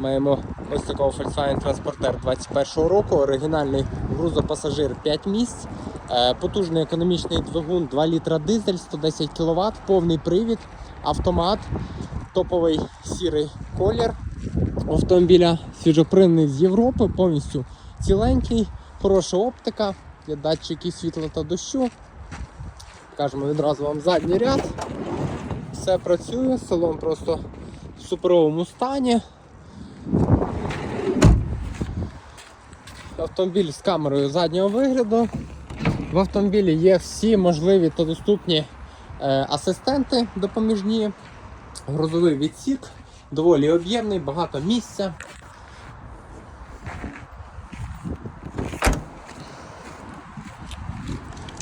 Маємо ось такого Volkswagen Transporter 21 року, оригінальний грузопасажир 5 місць, е, потужний економічний двигун 2 літра дизель, 110 кВт, повний привід, автомат, топовий сірий колір автомобіля, свіжопринний з Європи, повністю ціленький, хороша оптика, є датчики світла та дощу. Кажемо відразу вам задній ряд. Все працює, салон просто в суперовому стані. Автомобіль з камерою заднього вигляду. В автомобілі є всі можливі та доступні е, асистенти допоміжні. Грузовий відсік, доволі об'ємний, багато місця.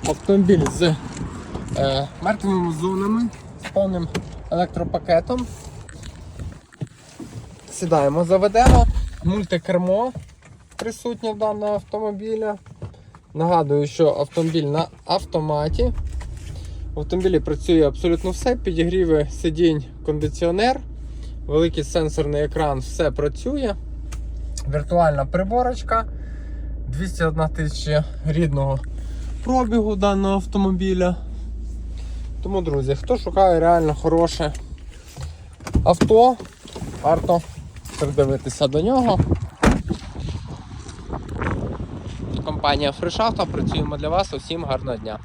Автомобіль з е, мертвими зонами, з повним електропакетом. Сідаємо, заведемо. Мультикермо присутнє в даного автомобіля. Нагадую, що автомобіль на автоматі. В автомобілі працює абсолютно все, підігріви сидінь, кондиціонер, великий сенсорний екран, все працює. Віртуальна приборочка, 201 тисяча рідного пробігу даного автомобіля. Тому, друзі, хто шукає реально хороше авто, варто придивитися до нього. Компанія Фришавто працюємо для вас. Усім гарного дня!